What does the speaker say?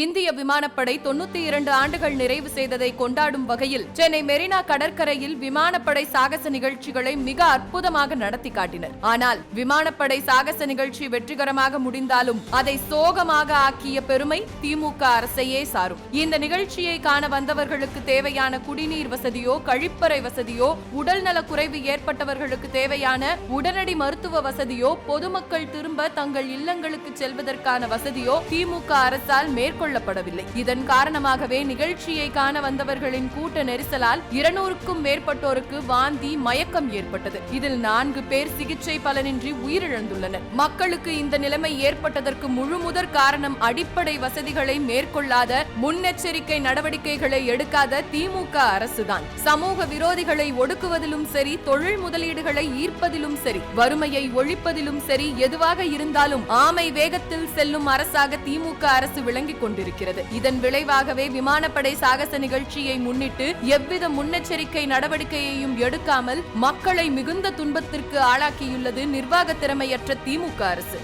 இந்திய விமானப்படை தொண்ணூத்தி இரண்டு ஆண்டுகள் நிறைவு செய்ததை கொண்டாடும் வகையில் சென்னை மெரினா கடற்கரையில் விமானப்படை சாகச நிகழ்ச்சிகளை மிக அற்புதமாக நடத்தி காட்டினர். ஆனால் விமானப்படை சாகச நிகழ்ச்சி வெற்றிகரமாக முடிந்தாலும் அதை சோகமாக ஆக்கிய பெருமை திமுக அரசையே சாரும். இந்த நிகழ்ச்சியை காண வந்தவர்களுக்கு தேவையான குடிநீர் வசதியோ கழிப்பறை வசதியோ உடல்நல குறைவு ஏற்பட்டவர்களுக்கு தேவையான உடனடி மருத்துவ வசதியோ பொதுமக்கள் திரும்ப தங்கள் இல்லங்களுக்கு செல்வதற்கான வசதியோ திமுக அரசால் மேற்கொள்ளப்படவில்லை. இதன் காரணமாகவே நிகழ்ச்சியை காண வந்தவர்களின் கூட்ட நெரிசலால் இருநூறுக்கும் மேற்பட்டோருக்கு வாந்தி மயக்கம் ஏற்பட்டது. இதில் நான்கு பேர் சிகிச்சை பலனின்றி உயிரிழந்துள்ளனர். மக்களுக்கு இந்த நிலைமை ஏற்பட்டதற்கு முழுமுதற் காரணம் அடிப்படை வசதிகளை மேற்கொள்ளாத முன்னெச்சரிக்கை நடவடிக்கைகளை எடுக்காத திமுக அரசுதான். சமூக விரோதிகளை ஒடுக்குவதிலும் சரி தொழில் முதலீடுகளை ஈர்ப்பதிலும் சரி வறுமையை ஒழிப்பதிலும் சரி எதுவாக இருந்தாலும் ஆமை வேகத்தில் செல்லும் அரசாக திமுக அரசு விளங்கிக் கொண்டிருக்கிறது. இதன் விளைவாகவே விமானப்படை சாகச நிகழ்ச்சியை முன்னிட்டு எவ்வித முன்னெச்சரிக்கை நடவடிக்கையையும் எடுக்காமல் மக்களை மிகுந்த துன்பத்திற்கு ஆளாக்கியுள்ளது நிர்வாக திறமையற்ற திமுக அரசு.